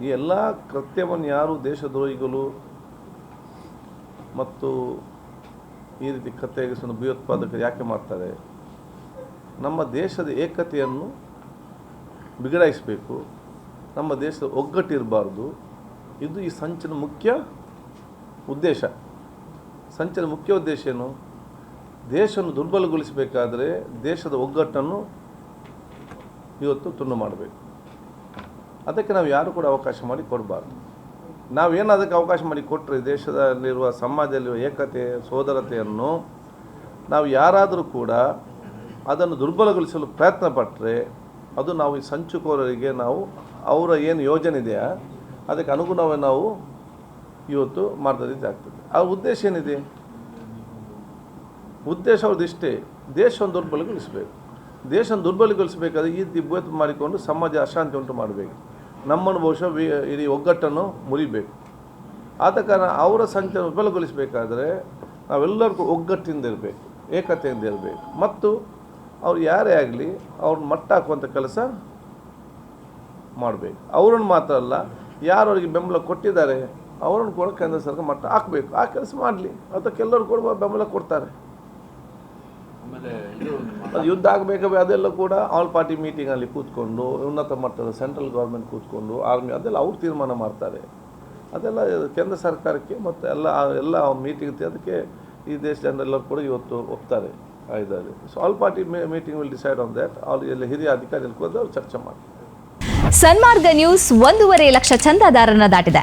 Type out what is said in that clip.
ಈ ಎಲ್ಲ ಕೃತ್ಯವನ್ನು ಯಾರು ದೇಶದ್ರೋಹಿಗಳು ಮತ್ತು ಈ ರೀತಿ ಕತ್ತೆಗಿಸಲು ಭಯೋತ್ಪಾದಕರು ಯಾಕೆ ಮಾಡ್ತಾರೆ? ನಮ್ಮ ದೇಶದ ಏಕತೆಯನ್ನು ಬಿಗಡಾಯಿಸಬೇಕು. ನಮ್ಮ ದೇಶದ ಒಗ್ಗಟ್ಟಿರಬಾರ್ದು. ಇದು ಈ ಸಂಚಿನ ಮುಖ್ಯ ಉದ್ದೇಶ. ಸಂಚಿನ ಮುಖ್ಯ ಉದ್ದೇಶ ಏನು? ದೇಶವನ್ನು ದುರ್ಬಲಗೊಳಿಸಬೇಕಾದರೆ ದೇಶದ ಒಗ್ಗಟ್ಟನ್ನು ಇವತ್ತು ತುಂಡು ಮಾಡಬೇಕು. ಅದಕ್ಕೆ ನಾವು ಯಾರು ಕೂಡ ಅವಕಾಶ ಮಾಡಿ ಕೊಡಬಾರ್ದು. ನಾವೇನು ಅದಕ್ಕೆ ಅವಕಾಶ ಮಾಡಿ ಕೊಟ್ಟರೆ ದೇಶದಲ್ಲಿರುವ ಸಮಾಜದಲ್ಲಿರುವ ಏಕತೆ, ಸೋದರತೆಯನ್ನು ನಾವು ಯಾರಾದರೂ ಕೂಡ ಅದನ್ನು ದುರ್ಬಲಗೊಳಿಸಲು ಪ್ರಯತ್ನ ಪಟ್ಟರೆ ಅದು ನಾವು ಈ ಸಂಚುಕೋರರಿಗೆ ನಾವು ಅವರ ಏನು ಯೋಜನೆ ಇದೆಯಾ, ಅದಕ್ಕೆ ಅನುಗುಣವಾಗಿ ನಾವು ಇವತ್ತು ಆಗ್ತದೆ. ಆ ಉದ್ದೇಶ ಏನಿದೆ? ಉದ್ದೇಶ ಅವ್ರದ್ದು ಇಷ್ಟೇ. ದೇಶವನ್ನು ದುರ್ಬಲಗೊಳಿಸಬೇಕು. ದೇಶವನ್ನು ದುರ್ಬಲಗೊಳಿಸಬೇಕಾದ್ರೆ ಈ ದಿಬ್ಬತ್ತು ಮಾಡಿಕೊಂಡು ಸಮಾಜ ಅಶಾಂತಿ ಉಂಟು ಮಾಡಬೇಕು. ನಮ್ಮನ್ನು ಬಹುಶಃ ಇಡೀ ಒಗ್ಗಟ್ಟನ್ನು ಮುರಿಬೇಕು. ಆದ ಕಾರಣ ಅವರ ಸಂಖ್ಯೆ ವಿಫಲಗೊಳಿಸಬೇಕಾದ್ರೆ ನಾವೆಲ್ಲರಿಗೂ ಒಗ್ಗಟ್ಟಿಂದ ಇರಬೇಕು, ಏಕತೆಯಿಂದ ಇರಬೇಕು. ಮತ್ತು ಅವ್ರು ಯಾರೇ ಆಗಲಿ ಅವ್ರನ್ನ ಮಟ್ಟ ಹಾಕುವಂಥ ಕೆಲಸ ಮಾಡಬೇಕು. ಅವರನ್ನು ಮಾತ್ರ ಅಲ್ಲ, ಯಾರು ಅವರಿಗೆ ಬೆಂಬಲ ಕೊಟ್ಟಿದ್ದಾರೆ, ಅವರನ್ನು ಕೂಡ ಕೇಂದ್ರ ಸರ್ಕಾರ ಮಟ್ಟ ಹಾಕಬೇಕು. ಆ ಕೆಲಸ ಮಾಡಲಿ. ಅದಕ್ಕೆಲ್ಲರೂ ಕೂಡ ಬೆಂಬಲ ಕೊಡ್ತಾರೆ. ಅದು ಯುದ್ಧ ಆಗಬೇಕಾದ್ರೆ ಅದೆಲ್ಲ ಕೂಡ ಆಲ್ ಪಾರ್ಟಿ ಮೀಟಿಂಗಲ್ಲಿ ಕೂತ್ಕೊಂಡು ಉನ್ನತ ಮಟ್ಟದ ಸೆಂಟ್ರಲ್ ಗೌರ್ಮೆಂಟ್ ಕೂತ್ಕೊಂಡು ಆರ್ಮಿ ಅದೆಲ್ಲ ಅವ್ರು ತೀರ್ಮಾನ ಮಾಡ್ತಾರೆ. ಅದೆಲ್ಲ ಕೇಂದ್ರ ಸರ್ಕಾರಕ್ಕೆ ಮತ್ತು ಎಲ್ಲ ಎಲ್ಲ ಮೀಟಿಂಗ್ ಅದಕ್ಕೆ ಈ ದೇಶ ಜನರೆಲ್ಲರೂ ಕೂಡ ಇವತ್ತು ಒಪ್ತಾರೆ ಇದರಲ್ಲಿ so all party meeting will decide on that all ಎಲ್ಲ ಹಿರಿಯ ಅಧಿಕಾರಿಗಳು ಕೂಡ ಅವ್ರು ಚರ್ಚೆ ಮಾಡ್ತಾರೆ. ಸನ್ಮಾರ್ಗ ನ್ಯೂಸ್ ಒಂದೂವರೆ ಲಕ್ಷ ಚಂದಾದಾರನ ದಾಟಿದೆ.